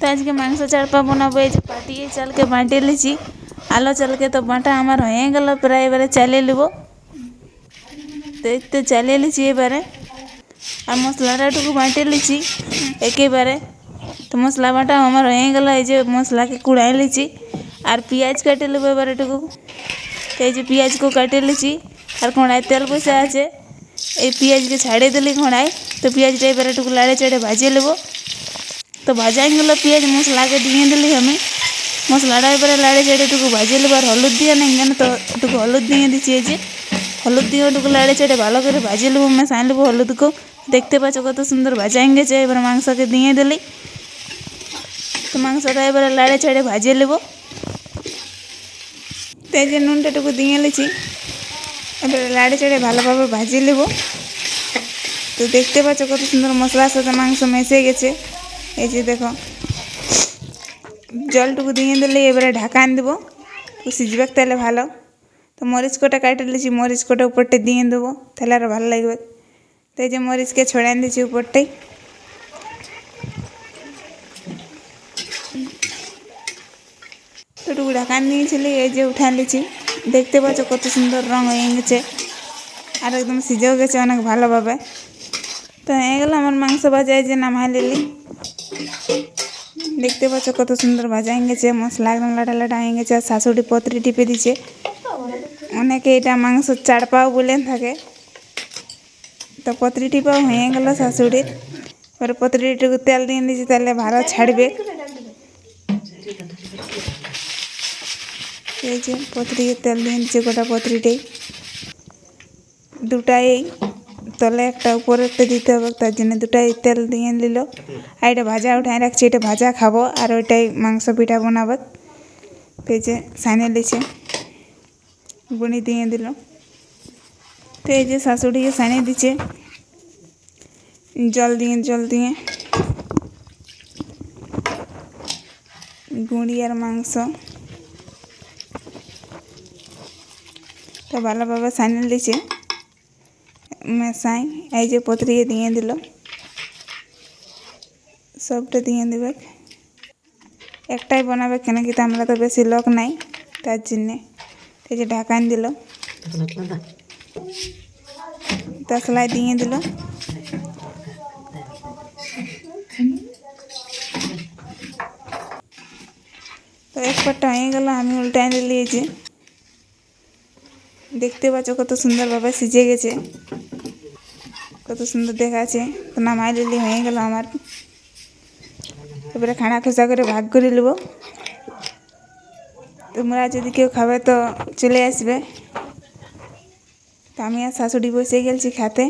তো আজকে মাংস চাড়পা বানাবো এই যে পাটিয়ে চালকে বাঁটে লিছি আলো চালকে তো বাঁটা আমার হয়ে গেল প্রায় এবারে চালিয়ে নেব তো এই তো চালিয়ে লিছি এবারে আর মশলাটাটুকু বাঁটে লিছি একেবারে তো মশলা বাটা আমার হয়ে গেল এই যে মশলাকে কুড়াই লিছি আর পেঁয়াজ কেটে নেব এবারে এটুকু তো এই যে পেঁয়াজকে কেটে লিছি আর কড়াই তেল বসে আছে এই পেঁয়াজকে ছাড়িয়ে দিলি কড়াই তো পেঁয়াজটা এবারে একটু লাড়ে চাড়ে ভাজিয়ে নেব তো ভাজা গেলো পেঁয়াজ মশলাকে দিয়ে দিলি আমি মশলাটা এবারে লাড়ে চাড়ে একটু ভাজিয়ে নেব আর হলুদ দিয়ে নেই কেন তো একটু হলুদ দিয়ে দিচ্ছি এই যে হলুদ দিয়ে একটু লাড়ে চাড়ে ভালো করে ভাজিয়ে নেব মেশাই নেব হলুদকে দেখতে পাচ্ছ কত সুন্দর ভাজা গেছে এবার মাংসকে দিয়ে দিলি তো মাংসটা এবারে লাড়ে চাড়ে ভাজিয়ে নেব তো এই যে নুনটাটুকু দিয়ে নিয়েছি এবারে লাড়ে চাড়ে ভালোভাবে ভাজিয়ে নেব তো দেখতে পাচ্ছ কত সুন্দর মশলার সাথে মাংস মিশে গেছে এই যে দেখো, জলটুকু দিয়ে দিলে এবারে ঢাকান দেবো। তো সিজবে তাহলে ভালো। তো মরিচ কটা কাটে নিয়েছি মরিচ কটা উপরটা দিয়ে দেবো, তাহলে আর ভালো লাগবে। তো এই যে মরিচকে ছড়াই দিয়েছি উপরটাই। তোটুকু ঢাকান দিয়েছিলি, এই যে উঠান দিয়েছি। দেখতে পাচ্ছ কত সুন্দর রং হয়ে গেছে। আর একদম সিজেও গেছে অনেক ভালোভাবে। তো হয়ে গেল আমার মাংস এই যে নামাই লিলি দেখতে পাচ্ছ কত সুন্দর ভাজা গেছে মশলা একদম লাটা লাটা হয়ে গেছে, আর শাশুড়ি পত্রি টিপে দিচ্ছে অনেকে এটা মাংস চাড়পাও বলে থাকে। তো পত্রি টিপাও হয়ে গেল শাশুড়ির। এবার পত্রিটুকু তেল দিয়ে দিয়েছি, তাহলে ভালো ছাড়বে। এই যে পত্রিকে তেল দিয়ে দিচ্ছে গোটা পত্রিটাই। দুটাই তলে একটা উপরে একটা দিতে হবে, তার জন্য দুটাই তেল দিয়ে নিল। আর এটা ভাজা উঠাই রাখছি, এটা ভাজা খাব, আর ওইটাই মাংস পিঠা বানাবো। পেঁচে সাইনে লিছে বুনি দিয়ে দিল। তো এই যে শাশুড়িকে সাইনে দিচ্ছে, জল দিয়ে জল দিয়ে। গুঁড়ি আর মাংস। তো ভালোভাবে সাইনে দিচ্ছে মেশাই, এই যে পত্রিকে দিয়ে দিল। সবটা দিয়ে দেবে। একটাই বানাবে কেন কি আমরা তো বেশি লোক নাই, তার জন্যে। এই যে ঢাকান দিল। তসলাই দিয়ে দিল। তো এক পাটটা হয়ে গেল, আমি উল্টাই দিয়েছি দেখতে পাচ্ছ কত সুন্দরভাবে সিজে গেছে। কত সুন্দর দেখাচ্ছে। তো নামাই লিলি হয়ে গেল আমার। তারপরে খানা খোসা করে ভাগ করে নেব। তোমরা যদি কেউ খাবে তো চলে আসবে। তা আমি আর শাশুড়ি বসে গেলছি খেতে।